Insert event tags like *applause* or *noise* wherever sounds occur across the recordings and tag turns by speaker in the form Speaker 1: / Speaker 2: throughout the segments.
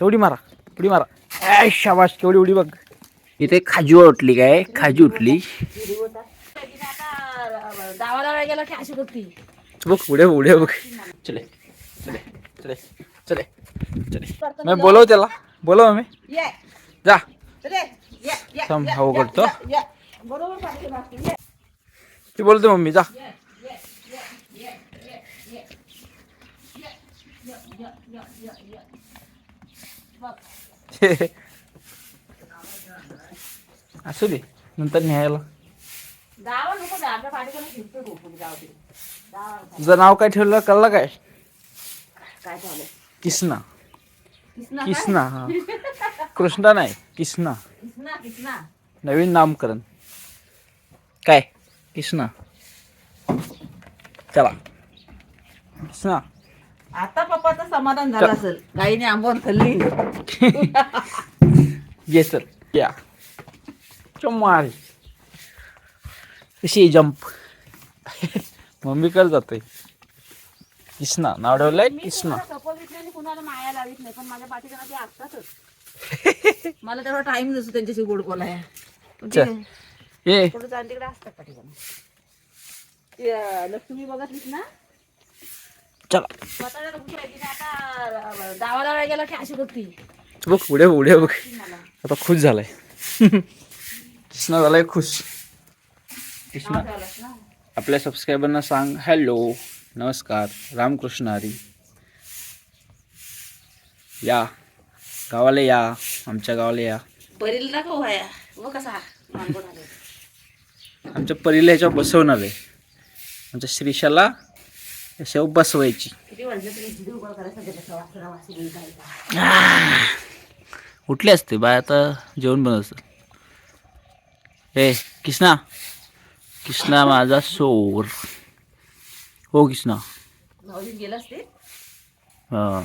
Speaker 1: तेवढी मारा उडी मारा ऐ शाबाश केवढी उडी बघ इथे खाजू उठली काय खाजू उठली
Speaker 2: गावाला गेला की अशी करती
Speaker 1: बघ पुढे पुढे बघ चले चले चले चले चले मी बोलव त्याला बोलव मी जा थांब हवं करतो
Speaker 2: ये बरोबर पाहिजे बाकी ये
Speaker 1: ती बोलते मम्मी जा
Speaker 2: गावा नको जा आपल्या जाऊ दे. गावाला काय-
Speaker 1: तुझं नाव काय ठेवलं कळलं काय? किसना.
Speaker 2: किसना
Speaker 1: हा. कृष्णा नाही किसना. नवीन नामकरण. काय? किसना. चला. किसना.
Speaker 2: आता पप्पाचं समाधान झालं असेल. गाईने आंबवून खाल्ली.
Speaker 1: ये सर या चमारी कशी जंप मम्मी कर जातोय किसना नाव ठेवलंय
Speaker 2: मी
Speaker 1: किसना
Speaker 2: आणि कुणाला माया लावित नाही पण माझ्या पाठीकडे ते असतातच. *laughs* मला तेवढा टाइम नसतो त्यांच्याशी गोड बोलाय
Speaker 1: चल. ये.
Speaker 2: तिकडे असतात पाठीकडे लक्ष्मी बघतलीस ना?
Speaker 1: चला.
Speaker 2: गेला की अशी
Speaker 1: बघ पुढे पुढे बघ. आता खुश झालाय. किसना झालाय खुश.
Speaker 2: ना.
Speaker 1: आपल्या सबस्क्रायबरना सांग हॅलो नमस्कार रामकृष्ण हरी या गावाला या आमच्या गावाला या.
Speaker 2: ना व कसा आले
Speaker 1: आमच्या परीला ह्याच्यावर बसवणार आहे आमच्या श्रीशाला याच्यावर बसवायची उठले असते बाय आता जेवण बनवतं ए किसना किसना माझा सोर हो
Speaker 2: असते
Speaker 1: हा?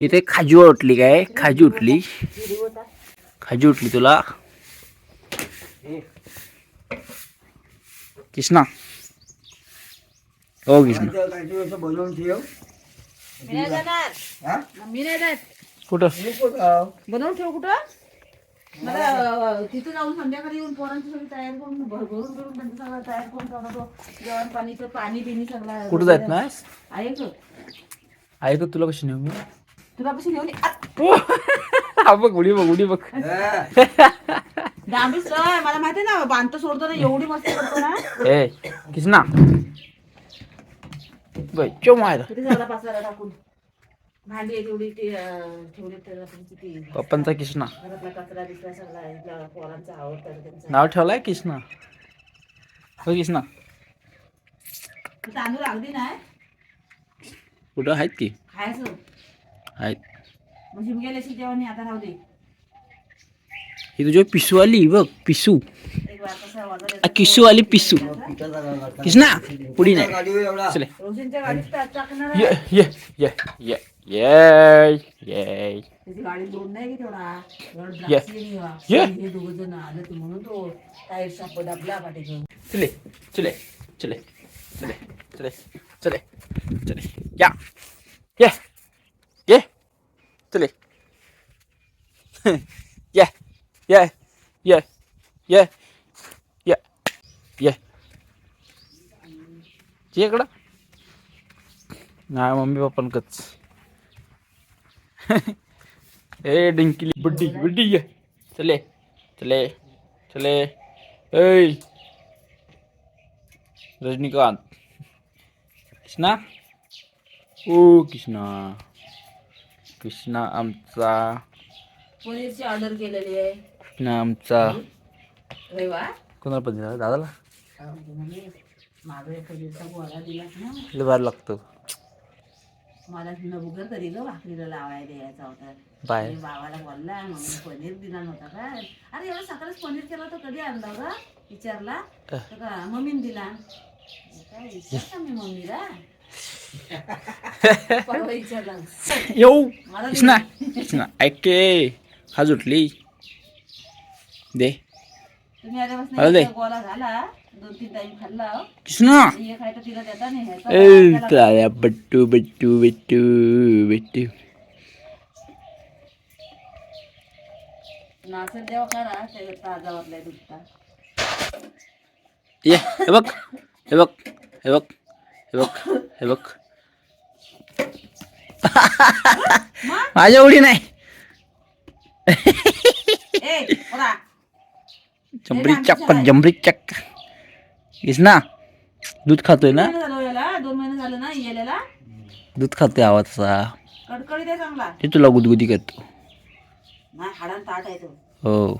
Speaker 1: इथे खाजू उठली काय? खाजू उठली. खाजू उठली तुला. किसना हो
Speaker 3: ठेव.
Speaker 2: मी नाही जाणार.
Speaker 3: हा?
Speaker 2: मी नाही जात.
Speaker 1: कुठं?
Speaker 2: बनवून ठेव कुठं? मला अं, तिथं जाऊन संध्याकाळी येऊन पोरांची सगळी तयार करून भर- भरून भरून त्यांचं सगळं तयार करून ठेवलं तो जेवण पाणीचं पाणी बिनी सगळं
Speaker 1: कुठं जात ना
Speaker 2: आहे
Speaker 1: ऐक तुला कशी नेऊ मी
Speaker 2: तुला कशी घेऊन ये? आ,
Speaker 1: हा बघ उडी बघ उडी बघ.
Speaker 2: डांबी सर मला माहिती ना बांधतो सोडतो ना एवढी मस्ती करतो ना.
Speaker 1: ए किसना. बाई चो मायला
Speaker 2: किती झाला टाकून? भांडी आहे तेवढी ती अं, ठेवली
Speaker 1: पप्पांचा किसना.
Speaker 2: घरातला कचरा बिचरा सगळा आहे. त्या पोरांचा आवडतं त्यांचा.
Speaker 1: नाव ठेवलाय किसना? हो किसना.
Speaker 2: तांदूळ अगदी नाही?
Speaker 1: कुठं आहेत की?
Speaker 2: खायचं
Speaker 1: आहेत.
Speaker 2: मग शिमग्याला जेवण आता राहू दे.
Speaker 1: ही तुझी पिसू आली बघ पिसू आ, किसू आली पिसू किसना पुढी नाही
Speaker 3: गाडीवर
Speaker 1: चले ये ये ये ये ये ये ये. ये. चले चले चले चले चले चले चले या ये ये चले ये ये ये ये ये ये ये इकडं. नाही मम्मी पप्पांकच *laughs* ए डिंकली बुड्डी बुड्डी ये. चले चले चले. ए रजनीकांत. कृष्णा? ओ कृष्णा. कृष्णा आमचा.
Speaker 2: पनीरची ऑर्डर केलेली आहे.
Speaker 1: कृष्णा आमचा. कोणाला दादाला?
Speaker 2: ना.
Speaker 1: लय भारी लागतो.
Speaker 2: मला नवगर तरी ग भाकरीला लावायला द्यायचा होता.
Speaker 1: बाय.
Speaker 2: मी बाबाला बोलला मम्मी पनीर दिला नव्हता काय अरे एवढं सकाळीच पनीर केलं होतं कधी आणलं ग विचारला. तर का मम्मीने दिला. काय विचारता मी मम्मीला? परवा विचारला.
Speaker 1: येऊ.
Speaker 2: मला
Speaker 1: कृष्णा कृष्णा ऐके हाज उठली दे.
Speaker 2: तुम्ही आल्यापासून
Speaker 1: मला दे.
Speaker 2: एक गोळा झाला. दोन तीन टाइम खाल्ला हो.
Speaker 1: कृष्णा.
Speaker 2: आणि एक आहे तर तिला देता नाही ह्याचा
Speaker 1: ए
Speaker 2: त्याला-
Speaker 1: काळ्या बट्टू बट्टू बट्टू बट्टू.
Speaker 2: करा ताजा वाटलाय
Speaker 1: ये हे बघ हे बघ हे बघ हे बघ हे बघ. माझ्या उडी नाही.
Speaker 2: ए बघा
Speaker 1: जंबरी चक्क इस ना? दूध खातोय ना?
Speaker 2: दोन महिने झाले ना येलेला.
Speaker 1: दूध खातोय आवाजचा
Speaker 2: कडकडीत आहे चांगला.
Speaker 1: ते तुला गुदगुदी करतो.
Speaker 2: नाही हाडान ताट आहे तो.
Speaker 1: हो.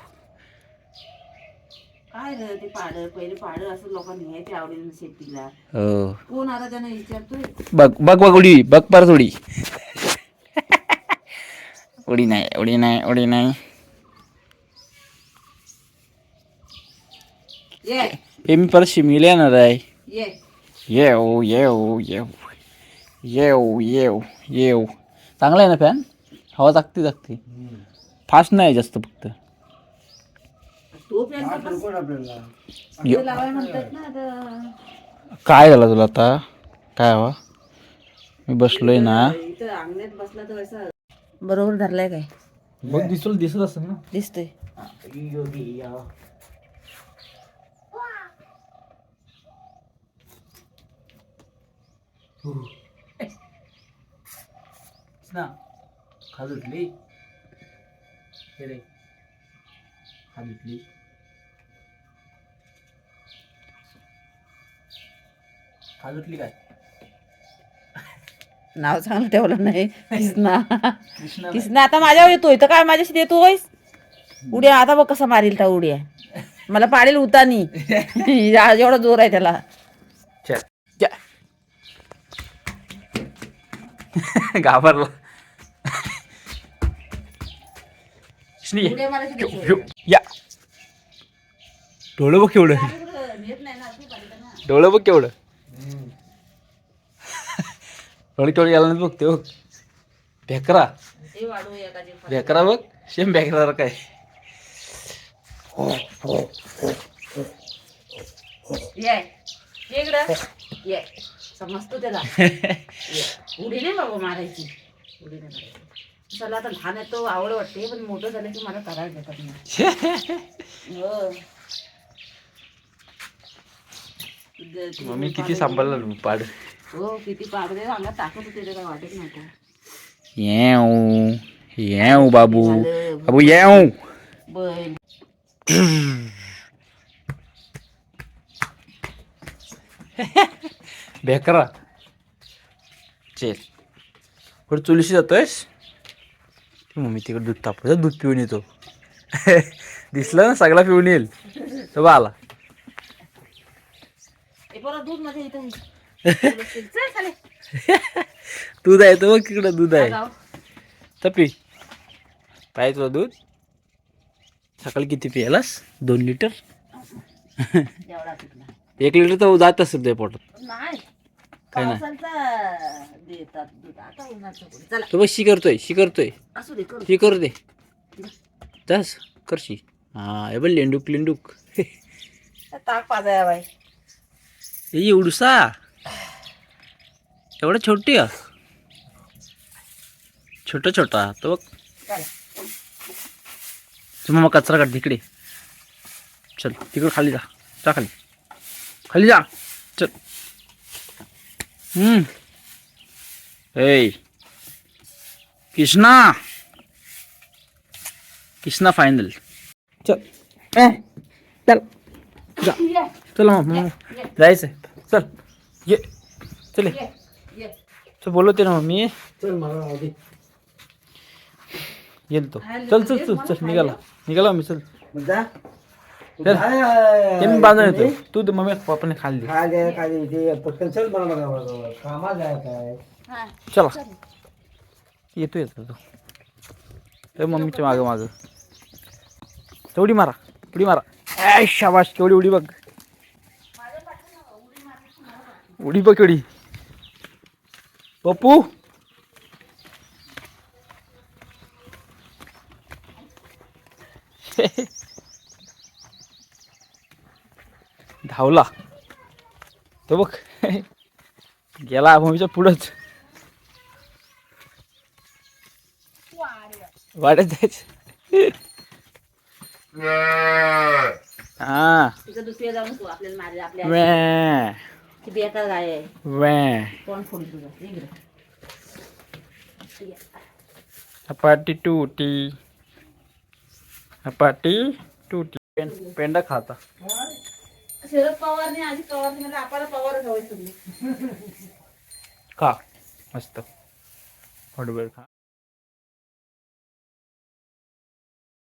Speaker 2: काय रे ते पाड पहिले पाड असं लोकांनी शेतीला.
Speaker 1: हो.
Speaker 2: कोण आता त्यांना विचारतोय?
Speaker 1: बघ बघ बघ उडी बघ परत उडी. *laughs* उडी नाही उडी नाही उडी नाही
Speaker 2: ये
Speaker 1: हे मी परत शिमगीला येणार आहे.
Speaker 2: ये
Speaker 1: येऊ येऊ येऊ. येऊ येऊ येऊ. चांगला आहे ना फॅन हवा टाकते टाकते फास्ट नाही जास्त फक्त.
Speaker 2: तो प्लॅन
Speaker 1: यो.
Speaker 2: लावाय म्हणतात ना आता.
Speaker 1: काय झालं तुला आता? काय हवा? मी बसलोय ना.
Speaker 2: इथं अंगण्यात बसला तर असं. बरोबर धरलाय काय?
Speaker 1: बघ दिसल दिसत असेल ना.
Speaker 2: दिसतोय.
Speaker 1: ना खाज उठली. रे खाज उठली. खाज उठली काय?
Speaker 2: नाव चांगलं ठेवलं नाही.
Speaker 1: कृष्णा
Speaker 2: किसना आता माझ्यावर येतोय. तर काय माझ्याशी देतोयस उड्या आता बघ कसा मारील त्या उड्या. मला पाडेल उतानी. *laughs* *laughs* एवढा जोर आहे त्याला
Speaker 1: चल या *laughs* घाबरला. ये. डोळं बघ केवढं. डोळं बघ केवढं. डोळे केवढं यायला नाही बघते बघ भेकरा. भेकरा बघ. सेम भेकरा काय
Speaker 2: इकडं. ये. समजतो त्याला ये. उडी नाही बाबा मारायची. उडी नाही मारायची. चला आता लहान आहे तो आवड वाटते पण मोठं झालं की मला करायला भेटत नाही. हो.
Speaker 1: मम्मी किती सांभाळलं पाड.
Speaker 2: हो किती पाडदे अंगात टाकत होते ते काय वाटत नव्हतं.
Speaker 1: येऊ येऊ बाबू. बाबू येऊ.
Speaker 2: बैल *laughs*
Speaker 1: भेकरा चल. कुठे चुलीशी जातोयस? मम्मी तिकडे दूध तापवतं दूध पिऊन येतो. *laughs* दिसलं ना सगळा पिऊन येईल. तो बा आला. *laughs*
Speaker 2: दूध
Speaker 1: आहे तो बघ तिकडं दूध आहे. तपी पाहिजे तुला दूध. सकाळी किती पियालास? दोन लिटर? एक लिटर तर जात असेल ते पोटात.
Speaker 2: नाही.
Speaker 1: काय नाही.
Speaker 2: पावसाचा देतात दूध. आता उन्हाचं कुठे. चला.
Speaker 1: तो बघ शी करतोय शी करतोय.
Speaker 2: असू दे करू
Speaker 1: शी करू दे. तस करशी. हा हे बघ लेंडूक लेंडूक.
Speaker 2: ताक पाजाया बाई.
Speaker 1: हे एवढूसा? एवढा छोटी आहे. छोटा छोटा तो बघ.
Speaker 2: चला.
Speaker 1: चल मग कचरा काढ तिकडे चल तिकडे खाली जा. जा खाली. खाली जा. चल. हम्म. ए कृष्णा. कृष्णा फायनल चल. ए, चल. जा. चल मग जायचंय. चल. ये. चल. ये.
Speaker 2: ये ये
Speaker 1: चल बोलवते ना मम्मी येईल तो. चल चल चल चल निघाला. निघाला मी चल. चल. ते मी बांधून येतो तू तर मम्मी पप्पाने खाल्ली
Speaker 2: हा.
Speaker 1: चला. येतो येतो तो ए मम्मीच्या मागं मागं. तेवढी मारा उडी मारा. ए शाबाश केवढी उडी बघ. उडी बघ केवढी. पप्पू. धावला तो बघ. गेला मम्मीच्या पुढंच. वाड्यात जायचं. हा. वॅ. वॅ. हपाटी टूटी. हपाटी टूटी. पेंडा खाता.
Speaker 2: शरद पवारने आधी पवारने मला आपल्याला पवारच हवंय तुम्ही. *laughs*
Speaker 1: खा मस्त. हॉटवेळ खा.